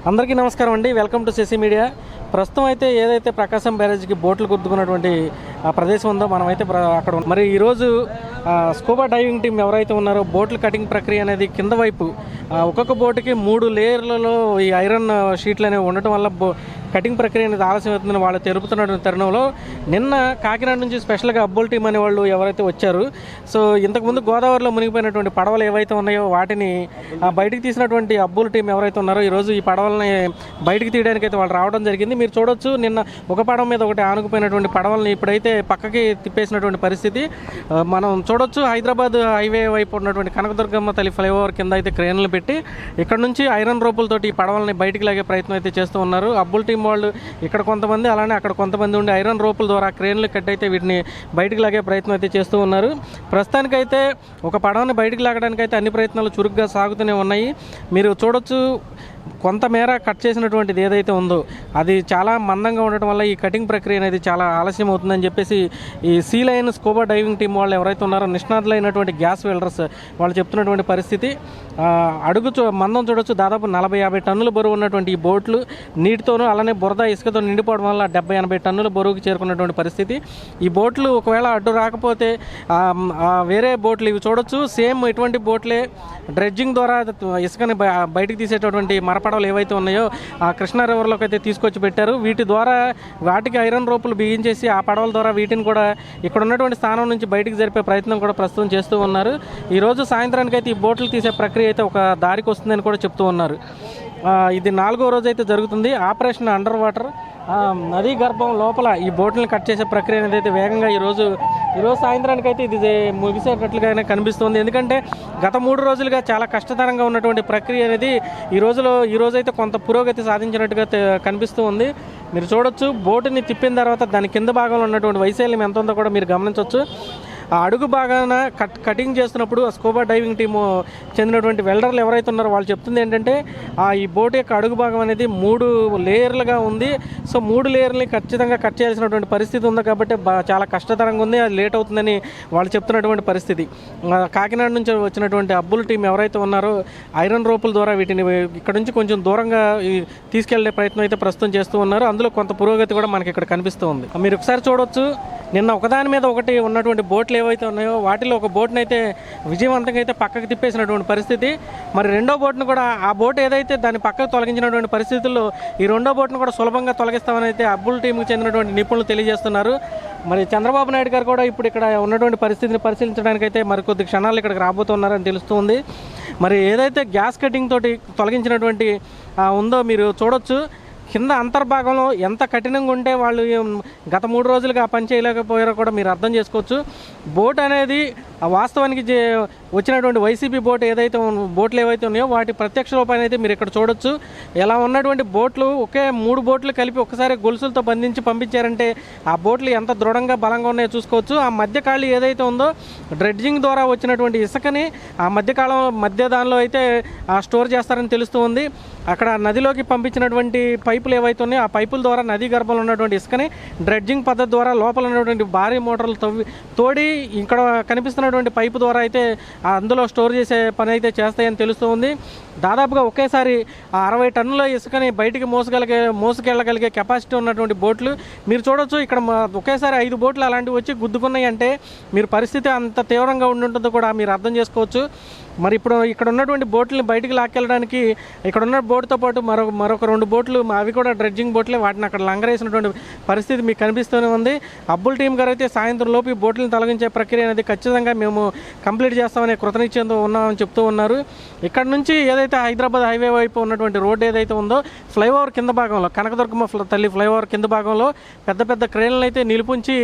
అందరికీ నమస్కారం అండి. వెల్కమ్ టు సిసి మీడియా ప్రస్తుతం అయితే ఏదైతే ప్రకాశం బ్యారేజ్కి బోట్లు గుర్తుకున్నటువంటి ఆ ప్రదేశం ఉందో మనమైతే ప్ర- అక్కడ మరి ఈరోజు స్కూబా డైవింగ్ టీం ఎవరైతే ఉన్నారో బోట్లు కటింగ్ ప్రక్రియ అనేది కింద వైపు ఒక్కొక్క బోటుకి మూడు లేయర్లలో ఈ ఐరన్ షీట్లు అనేవి ఉండటం వల్ల బో కటింగ్ ప్రక్రియ అనేది ఆలస్యం అవుతుందని వాళ్ళు తెలుపుతున్న తరుణంలో నిన్న కాకినాడ నుంచి స్పెషల్గా అబ్బోల్ టీం అనే వాళ్ళు ఎవరైతే వచ్చారు సో ఇంతకుముందు గోదావరిలో మునిగిపోయినటువంటి పడవలు ఏవైతే ఉన్నాయో వాటిని బయటికి తీసినటువంటి అబ్బోల్ టీం ఎవరైతే ఉన్నారో ఈరోజు ఈ పడవలని బయటికి తీయడానికి అయితే వాళ్ళు రావడం జరిగింది. మీరు చూడొచ్చు నిన్న ఒక పడవ మీద ఒకటి ఆనుకుపోయినటువంటి పడవల్ని ఇప్పుడైతే పక్కకి తిప్పేసినటువంటి పరిస్థితి. మనం చూడొచ్చు హైదరాబాద్ హైవే వైపు ఉన్నటువంటి కనకదుర్గమ్మ తల్లి ఫ్లైఓవర్ కింద అయితే క్రేన్లు పెట్టి ఇక్కడ నుంచి ఐరన్ రోపులతోటి ఈ పడవల్ని బయటికి లాగే ప్రయత్నం అయితే చేస్తూ ఉన్నారు. అబ్బుల్ టీం వాళ్ళు ఇక్కడ కొంతమంది అలానే అక్కడ కొంతమంది ఉండి ఐరన్ రోపుల ద్వారా క్రేన్లు కట్ అయితే వీటిని బయటికి లాగే ప్రయత్నం అయితే చేస్తూ ఉన్నారు. ప్రస్తుతానికైతే ఒక పడవని బయటికి లాగడానికి అయితే అన్ని ప్రయత్నాలు చురుగ్గా సాగుతూనే ఉన్నాయి. మీరు చూడొచ్చు కొంతమేర కట్ చేసినటువంటిది ఏదైతే ఉందో అది చాలా మందంగా ఉండటం వల్ల ఈ కటింగ్ ప్రక్రియ అనేది చాలా ఆలస్యం అవుతుందని చెప్పేసి ఈ sea line scuba diving team వాళ్ళు ఎవరైతే ఉన్నారో నిష్ణాతులైనటువంటి గ్యాస్ వెల్డర్స్ వాళ్ళు చెప్తున్నటువంటి పరిస్థితి అడుగు మందం చూడొచ్చు. దాదాపు నలభై యాభై టన్నుల బరువు ఉన్నటువంటి ఈ బోట్లు నీటితోనూ అలానే బురద ఇసుకతో నిండిపోవడం వల్ల డెబ్బై ఎనభై టన్నుల బరువుకి చేరుకున్నటువంటి పరిస్థితి. ఈ బోట్లు ఒకవేళ అడ్డు రాకపోతే వేరే బోట్లు ఇవి చూడొచ్చు. సేమ్ ఇటువంటి బోట్లే డ్రెడ్జింగ్ ద్వారా ఇసుకని బయటకు బయటికి తీసేటటువంటి మరపడవలు ఏవైతే ఉన్నాయో ఆ కృష్ణా రివర్లోకి అయితే తీసుకొచ్చి పెట్టారు. వీటి ద్వారా వాటికి ఐరన్ రోపులు బిగించేసి ఆ పడవల ద్వారా వీటిని కూడా ఇక్కడ ఉన్నటువంటి స్థానం నుంచి బయటికి జరిపే ప్రయత్నం కూడా ప్రస్తుతం చేస్తూ ఉన్నారు. ఈరోజు సాయంత్రానికి అయితే ఈ బోట్లు తీసే ప్రక్రియ అయితే ఒక దారికి వస్తుందని కూడా చెప్తూ ఉన్నారు. ఇది నాలుగో రోజు అయితే జరుగుతుంది. Operation under water. నదీ గర్భం లోపల ఈ బోట్లను కట్ చేసే ప్రక్రియ అనేది అయితే వేగంగా ఈరోజు ఈరోజు సాయంత్రానికి అయితే ఇది ముగిసేటట్లుగానే కనిపిస్తుంది. ఎందుకంటే గత మూడు రోజులుగా చాలా కష్టతరంగా ఉన్నటువంటి ప్రక్రియ అనేది ఈ రోజులో ఈ రోజైతే కొంత పురోగతి సాధించినట్టుగా కనిపిస్తూ ఉంది. మీరు చూడొచ్చు బోటుని తిప్పిన తర్వాత దాని కింద భాగంలో ఉన్నటువంటి వైశాల్యం ఎంత ఉందో కూడా మీరు గమనించవచ్చు ఆ అడుగు భాగాన కట్ కటింగ్ చేస్తున్నప్పుడు ఆ స్కోబా డైవింగ్ టీము చెందినటువంటి వెల్డర్లు ఎవరైతే ఉన్నారో వాళ్ళు చెప్తుంది ఏంటంటే ఆ ఈ బోట్ యొక్క అడుగు భాగం అనేది మూడు లేయర్లుగా ఉంది. సో మూడు లేయర్ని ఖచ్చితంగా కట్ చేయాల్సినటువంటి పరిస్థితి ఉంది కాబట్టి చాలా కష్టతరంగా ఉంది. అది లేట్ అవుతుందని వాళ్ళు చెప్తున్నటువంటి పరిస్థితి. కాకినాడ నుంచి వచ్చినటువంటి అబ్బుల్ టీం ఎవరైతే ఉన్నారో ఐరన్ రోపుల ద్వారా వీటిని ఇక్కడ నుంచి కొంచెం దూరంగా తీసుకెళ్ళే ప్రయత్నం అయితే ప్రస్తుతం చేస్తూ ఉన్నారు. అందులో కొంత పురోగతి కూడా మనకి ఇక్కడ కనిపిస్తూ ఉంది. మీరు ఒకసారి చూడొచ్చు. నిన్న ఒకదాని మీద ఒకటి ఉన్నటువంటి బోట్లు ఏవైతే ఉన్నాయో వాటిలో ఒక బోట్ని అయితే విజయవంతంగా అయితే పక్కకు తిప్పేసినటువంటి పరిస్థితి. మరి రెండో బోట్ను కూడా ఆ బోట్ ఏదైతే దాన్ని పక్కకు తొలగించినటువంటి పరిస్థితుల్లో ఈ రెండో బోట్ను కూడా సులభంగా తొలగిస్తామని అయితే అబ్బుల్ టీంకు చెందినటువంటి నిపుణులు తెలియజేస్తున్నారు. మరి చంద్రబాబు నాయుడు గారు కూడా ఇప్పుడు ఇక్కడ ఉన్నటువంటి పరిస్థితిని పరిశీలించడానికి అయితే మరికొద్ది క్షణాలు ఇక్కడికి రాబోతున్నారని తెలుస్తుంది. మరి ఏదైతే గ్యాస్ కటింగ్ తోటి తొలగించినటువంటి ఉందో మీరు చూడొచ్చు. కింద అంతర్భాగంలో ఎంత కఠినంగా ఉంటే వాళ్ళు గత మూడు రోజులుగా పని చేయలేకపోయారో కూడా మీరు అర్థం చేసుకోవచ్చు. బోట్ అనేది ఆ వాస్తవానికి జే- వచ్చినటువంటి వైసీపీ బోట్ ఏదైతే బోట్లు ఏవైతే ఉన్నాయో వాటి ప్రత్యక్ష రూపాన్ని అయితే మీరు ఇక్కడ చూడొచ్చు. ఎలా ఉన్నటువంటి బోట్లు ఒకే మూడు బోట్లు కలిపి ఒకసారి గొలుసులతో బంధించి పంపించారంటే ఆ బోట్లు ఎంత దృఢంగా బలంగా ఉన్నాయో చూసుకోవచ్చు. ఆ మధ్య ఖాళీ ఏదైతే ఉందో డ్రెడ్జింగ్ ద్వారా వచ్చినటువంటి ఇసుకని ఆ మధ్యకాలం మధ్య దానిలో అయితే ఆ స్టోర్ చేస్తారని తెలుస్తూ ఉంది. అక్కడ నదిలోకి పంపించినటువంటి పైపులు ఏవైతే ఉన్నాయో ఆ పైపుల ద్వారా నది గర్భంలో ఉన్నటువంటి ఇసుకని డ్రెడ్జింగ్ పద్ధతి ద్వారా లోపల ఉన్నటువంటి భారీ మోటార్లు తవ్వి తోడి ఇక్కడ కనిపిస్తున్నటువంటి పైపు ద్వారా అయితే అందులో స్టోర్ చేసే పని అయితే చేస్తాయని తెలుస్తూ ఉంది. దాదాపుగా ఒకేసారి ఆ అరవై టన్నుల ఇసుకని బయటికి మోసగలిగే మోసుకెళ్ళగలిగే కెపాసిటీ ఉన్నటువంటి బోట్లు మీరు చూడొచ్చు. ఇక్కడ మా- ఒకేసారి ఐదు బోట్లు అలాంటివి వచ్చి గుద్దుకున్నాయి అంటే మీరు పరిస్థితి అంత తీవ్రంగా ఉండి ఉంటుందో కూడా మీరు అర్థం చేసుకోవచ్చు. మరి ఇప్పుడు ఇక్కడ ఉన్నటువంటి బోట్లని బయటికి లాక్కెళ్ళడానికి ఇక్కడ ఉన్న బోట్తో పాటు మరొక మరొక రెండు బోట్లు అవి కూడా డ్రెడ్జింగ్ బోట్లే వాటిని అక్కడ లంగరేసినటువంటి పరిస్థితి మీకు కనిపిస్తూనే ఉంది. అబ్బుల్ టీం గారు అయితే సాయంత్రం లోపు ఈ బోట్లను తొలగించే ప్రక్రియ అనేది ఖచ్చితంగా మేము కంప్లీట్ చేస్తామనే కృతనిశ్చయంతో ఉన్నామని చెప్తూ ఉన్నారు. ఇక్కడ నుంచి ఏదైతే హైదరాబాద్ హైవే వైపు ఉన్నటువంటి రోడ్డు ఏదైతే ఉందో ఫ్లైఓవర్ కింద భాగంలో కనకదుర్గమ్మ తల్లి ఫ్లైఓవర్ కింద భాగంలో పెద్ద పెద్ద క్రేన్లను అయితే నిలిపించి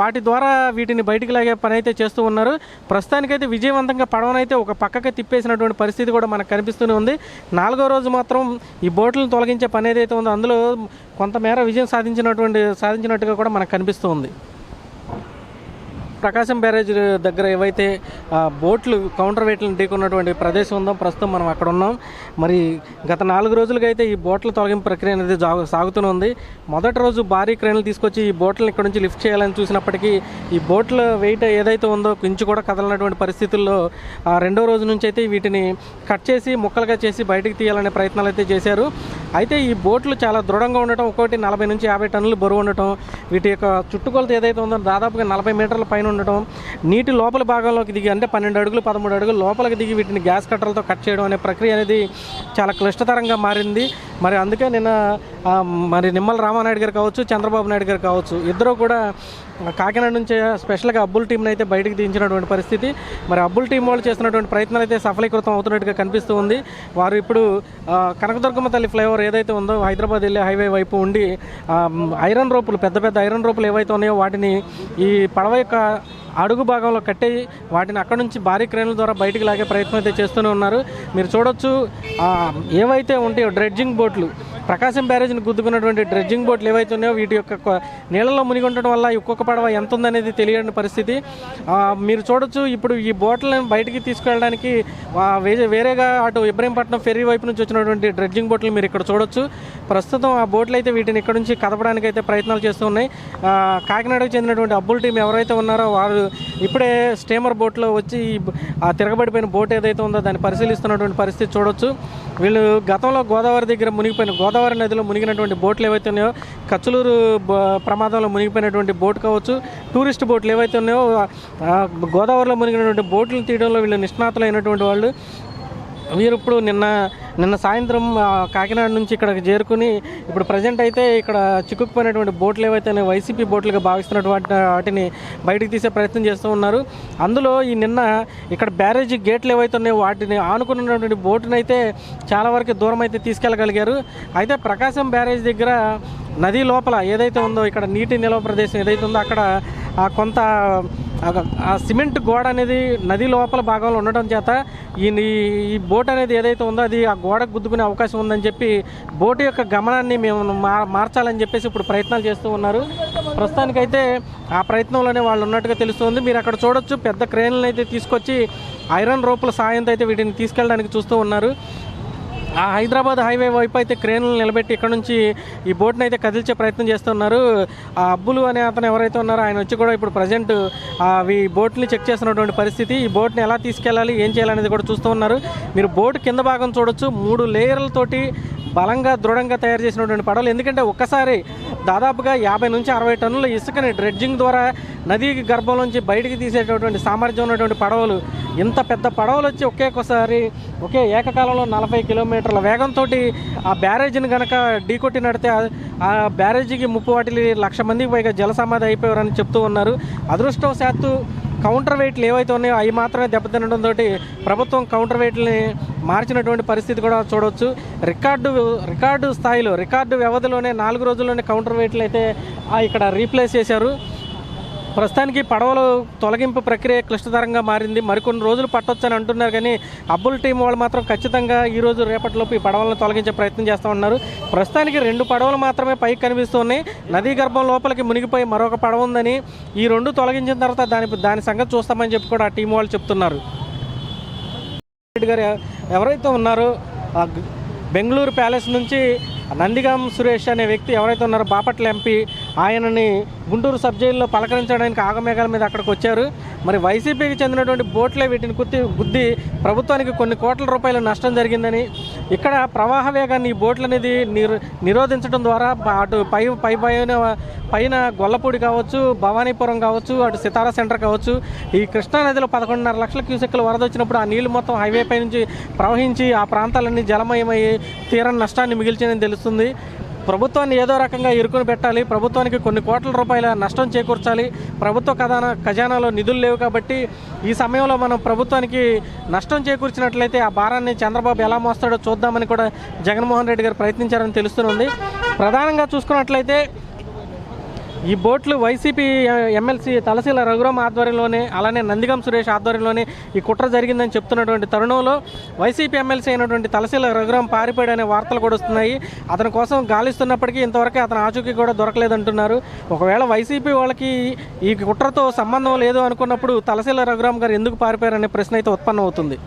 వాటి ద్వారా వీటిని బయటికి లాగే పని అయితే చేస్తూ ఉన్నారు. ప్రస్తుతానికైతే విజయవంతంగా పడవనైతే ఒక పక్కకి తిప్పేసినటువంటి పరిస్థితి కూడా మనకు కనిపిస్తూనే ఉంది. నాలుగో రోజు మాత్రం ఈ బోట్లను తొలగించే పని ఏదైతే ఉందో అందులో కొంతమేర విజయం సాధించినటువంటి సాధించినట్టుగా కూడా మనకు కనిపిస్తూ ఉంది. ప్రకాశం బ్యారేజ్ దగ్గర ఏవైతే బోట్లు కౌంటర్ వెయిట్లను ఢీకున్నటువంటి ప్రదేశం ఉందో ప్రస్తుతం మనం అక్కడ ఉన్నాం. మరి గత నాలుగు రోజులుగా అయితే ఈ బోట్ల తొలగింపు ప్రక్రియ అనేది జాగు సాగుతూనే ఉంది. మొదటి రోజు భారీ క్రేన్లు తీసుకొచ్చి ఈ బోట్లను ఇక్కడ నుంచి లిఫ్ట్ చేయాలని చూసినప్పటికీ ఈ బోట్ల వెయిట్ ఏదైతే ఉందో కించు కూడా కదలనటువంటి పరిస్థితుల్లో రెండో రోజు నుంచి అయితే వీటిని కట్ చేసి ముక్కలుగా చేసి బయటకు తీయాలనే ప్రయత్నాలు అయితే చేశారు. అయితే ఈ బోట్లు చాలా దృఢంగా ఉండటం ఒకటి నలభై నుంచి యాభై టన్నులు బరువు ఉండటం వీటి యొక్క చుట్టుకొలత ఏదైతే ఉందో దాదాపుగా నలభై మీటర్ల పైన ఉండటం నీటి లోపల భాగంలోకి దిగి అంటే పన్నెండు అడుగులు పదమూడు అడుగులు లోపలికి దిగి వీటిని గ్యాస్ కట్టలతో కట్ చేయడం అనే ప్రక్రియ అనేది చాలా క్లిష్టతరంగా మారింది. మరి అందుకే నిన్న మరి నిమ్మల రామానాయుడు గారు కావచ్చు చంద్రబాబు నాయుడు గారు కావచ్చు ఇద్దరు కూడా కాకినాడ నుంచి స్పెషల్గా అబ్బుల్ టీంని అయితే బయటకు దించినటువంటి పరిస్థితి. మరి అబ్బుల్ టీం వాళ్ళు చేస్తున్నటువంటి ప్రయత్నాలు అయితే సఫలీకృతం అవుతున్నట్టుగా కనిపిస్తూ ఉంది. వారు ఇప్పుడు కనకదుర్గమ్మ తల్లి ఫ్లైఓవర్ ఏదైతే ఉందో హైదరాబాద్ వెళ్ళే హైవే వైపు ఉండి ఐరన్ రోపులు పెద్ద పెద్ద ఐరన్ రోపులు ఏవైతే ఉన్నాయో వాటిని ఈ పడవ యొక్క అడుగు భాగంలో కట్టి వాటిని అక్కడ నుంచి భారీ క్రేన్ల ద్వారా బయటికి లాగే ప్రయత్నం అయితే చేస్తూనే ఉన్నారు. మీరు చూడొచ్చు ఏవైతే ఉంటాయో డ్రెడ్జింగ్ బోట్లు ప్రకాశం బ్యారేజ్ని గుద్దుకున్నటువంటి డ్రెడ్జింగ్ బోట్లు ఏవైతే ఉన్నాయో వీటి యొక్క నీళ్ళలో మునిగి ఉండడం వల్ల ఈ ఒక్కొక్క పడవ ఎంత ఉందనేది తెలియని పరిస్థితి. మీరు చూడొచ్చు ఇప్పుడు ఈ బోట్లను బయటికి తీసుకెళ్ళడానికి వేరేగా అటు ఇబ్రహీంపట్నం ఫెర్రీ వైపు నుంచి వచ్చినటువంటి డ్రెడ్జింగ్ బోట్లు మీరు ఇక్కడ చూడొచ్చు. ప్రస్తుతం ఆ బోట్లు అయితే వీటిని ఇక్కడ నుంచి కదపడానికి అయితే ప్రయత్నాలు చేస్తూ ఉన్నాయి. కాకినాడకు చెందినటువంటి అబ్బుల్ టీం ఎవరైతే ఉన్నారో వారు ఇప్పుడే స్టీమర్ బోట్లో వచ్చి ఈ ఆ తిరగబడిపోయిన బోట్ ఏదైతే ఉందో దాన్ని పరిశీలిస్తున్నటువంటి పరిస్థితి చూడొచ్చు. వీళ్ళు గతంలో గోదావరి దగ్గర మునిగిపోయిన గోదావరి గోదావరి నదిలో మునిగినటువంటి బోట్లు ఏవైతే ఉన్నాయో కచ్చలూరు ప్రమాదంలో మునిగిపోయినటువంటి బోట్ కావచ్చు టూరిస్ట్ బోట్లు ఏవైతే ఉన్నాయో గోదావరిలో మునిగినటువంటి బోట్లను తీయడంలో వీళ్ళు నిష్ణాతులైనటువంటి వాళ్ళు. వీరు ఇప్పుడు నిన్న నిన్న సాయంత్రం కాకినాడ నుంచి ఇక్కడికి చేరుకుని ఇప్పుడు ప్రజెంట్ అయితే ఇక్కడ చిక్కుకుపోయినటువంటి బోట్లు ఏవైతే వైసీపీ బోట్లుగా భావిస్తున్నటువంటి వాటిని బయటకు తీసే ప్రయత్నం చేస్తూ ఉన్నారు. అందులో ఈ నిన్న ఇక్కడ బ్యారేజీ గేట్లు ఏవైతే ఉన్నాయో వాటిని ఆనుకున్నటువంటి బోటును అయితే చాలా వరకు దూరం అయితే తీసుకెళ్ళగలిగారు. అయితే ప్రకాశం బ్యారేజ్ దగ్గర నది లోపల ఏదైతే ఉందో ఇక్కడ నీటి నిల్వ ప్రదేశం ఏదైతే ఉందో అక్కడ కొంత ఆ- సిమెంట్ గోడ అనేది నది లోపల భాగంలో ఉండడం చేత ఈ ఈ బోట్ అనేది ఏదైతే ఉందో అది ఆ గోడకు గుద్దుకునే అవకాశం ఉందని చెప్పి బోటు యొక్క గమనాన్ని మేము మా- మార్చాలని చెప్పేసి ఇప్పుడు ప్రయత్నాలు చేస్తూ ఉన్నారు. ప్రస్తుతానికైతే ఆ ప్రయత్నంలోనే వాళ్ళు ఉన్నట్టుగా తెలుస్తుంది. మీరు అక్కడ చూడొచ్చు. పెద్ద క్రేన్లను అయితే తీసుకొచ్చి ఐరన్ రోపుల సాయంతో అయితే వీటిని తీసుకెళ్ళడానికి చూస్తూ ఉన్నారు. ఆ హైదరాబాద్ హైవే వైపు అయితే క్రేన్లు నిలబెట్టి ఇక్కడ నుంచి ఈ బోట్ని అయితే కదిల్చే ప్రయత్నం చేస్తున్నారు. ఆ అబ్బులు అనే అతను ఎవరైతే ఉన్నారో ఆయన వచ్చి కూడా ఇప్పుడు ప్రజెంట్ ఈ బోట్ని చెక్ చేస్తున్నటువంటి పరిస్థితి. ఈ బోట్ని ఎలా తీసుకెళ్ళాలి ఏం చేయాలనేది కూడా చూస్తూ ఉన్నారు. మీరు బోట్ కింద భాగం చూడొచ్చు. మూడు లేయర్లతోటి బలంగా దృఢంగా తయారు చేసినటువంటి పడవలు. ఎందుకంటే ఒక్కసారి దాదాపుగా యాభై నుంచి అరవై టన్నుల ఇసుకని డ్రెడ్జింగ్ ద్వారా నదీ గర్భంలోంచి బయటికి తీసేటటువంటి సామర్థ్యం ఉన్నటువంటి పడవలు. ఇంత పెద్ద పడవలు వచ్చి ఒకేసారి ఒకే ఏకకాలంలో నలభై కిలోమీటర్ కిలోమీటర్ల వేగంతో ఆ బ్యారేజీని కనుక ఢీకొట్టి నడితే ఆ- బ్యారేజీకి ముప్పు వాటిలి లక్ష మందికి పైగా జలసమాధి అయిపోయారని చెప్తూ ఉన్నారు. అదృష్టవశాత్తు కౌంటర్ వెయిట్లు ఏవైతే ఉన్నాయో అవి మాత్రమే దెబ్బతినడంతో ప్రభుత్వం కౌంటర్ వెయిట్ని మార్చినటువంటి పరిస్థితి కూడా చూడవచ్చు రికార్డు రికార్డు స్థాయిలో రికార్డు వ్యవధిలోనే నాలుగు రోజుల్లోనే కౌంటర్ వెయిట్లు అయితే ఇక్కడ రీప్లేస్ చేశారు. ప్రస్తుతానికి పడవలు తొలగింపు ప్రక్రియ క్లిష్టతరంగా మారింది. మరికొన్ని రోజులు పట్టొచ్చని అంటున్నారు కానీ అబ్బుల్ టీం వాళ్ళు మాత్రం ఖచ్చితంగా ఈరోజు రేపటిలోపు ఈ పడవలను తొలగించే ప్రయత్నం చేస్తూ ఉన్నారు. ప్రస్తుతానికి రెండు పడవలు మాత్రమే పైకి కనిపిస్తున్నాయి. నదీ గర్భం లోపలికి మునిగిపోయి మరొక పడవ ఉందని ఈ రెండు తొలగించిన తర్వాత దాని దాని సంగతి చూస్తామని చెప్పి కూడా ఆ టీం వాళ్ళు చెప్తున్నారు. రెడ్డి గారు ఎవరైతే ఉన్నారో బెంగళూరు ప్యాలెస్ నుంచి నందిగాం సురేష్ అనే వ్యక్తి ఎవరైతే ఉన్నారో బాపట్ల ఎంపీ ఆయనని గుంటూరు సబ్ జైల్లో పలకరించడానికి ఆగమేఘాల మీద అక్కడికి వచ్చారు. మరి వైసీపీకి చెందినటువంటి బోట్లే వీటిని గుద్ది గుద్ది ప్రభుత్వానికి కొన్ని కోట్ల రూపాయల నష్టం జరిగిందని ఇక్కడ ప్రవాహ వేగాన్ని ఈ బోట్లు అనేది నిరో నిరోధించడం ద్వారా అటు పై పై పైన పైన గొల్లపూడి కావచ్చు భవానీపురం కావచ్చు అటు సితారా సెంటర్ కావచ్చు ఈ కృష్ణా నదిలో పదకొండున్నర లక్షల క్యూసెక్లు వరద వచ్చినప్పుడు ఆ నీళ్ళు మొత్తం హైవే పై నుంచి ప్రవహించి ఆ ప్రాంతాలన్నీ జలమయమయ్యి తీరం నష్టాన్ని మిగిల్చిందని తెలుస్తుంది. ప్రభుత్వాన్ని ఏదో రకంగా ఇరుకుని పెట్టాలి ప్రభుత్వానికి కొన్ని కోట్ల రూపాయల నష్టం చేకూర్చాలి ప్రభుత్వ ఖజానా ఖజానాలో నిధులు లేవు కాబట్టి ఈ సమయంలో మనం ప్రభుత్వానికి నష్టం చేకూర్చినట్లయితే ఆ భారాన్ని చంద్రబాబు ఎలా మోస్తాడో చూద్దామని కూడా జగన్మోహన్ రెడ్డి గారు ప్రయత్నించారని తెలుస్తుంది ప్రధానంగా చూసుకున్నట్లయితే ఈ బోట్లు వైసీపీ ఎమ్మెల్సీ తలశీల రఘురామ్ ఆధ్వర్యంలోనే అలానే నందిగం సురేష్ ఆధ్వర్యంలోనే ఈ కుట్ర జరిగిందని చెప్తున్నటువంటి తరుణంలో వైసీపీ ఎమ్మెల్సీ అయినటువంటి తలశీల రఘురామ్ పారిపోయాడనే వార్తలు కూడా వస్తున్నాయి. అతని కోసం గాలిస్తున్నప్పటికీ ఇంతవరకు అతని ఆచూకీ కూడా దొరకలేదంటున్నారు. ఒకవేళ వైసీపీ వాళ్ళకి ఈ కుట్రతో సంబంధం లేదు అనుకున్నప్పుడు తలశీల రఘురామ్ గారు ఎందుకు పారిపోయారనే ప్రశ్న అయితే ఉత్పన్నమవుతుంది.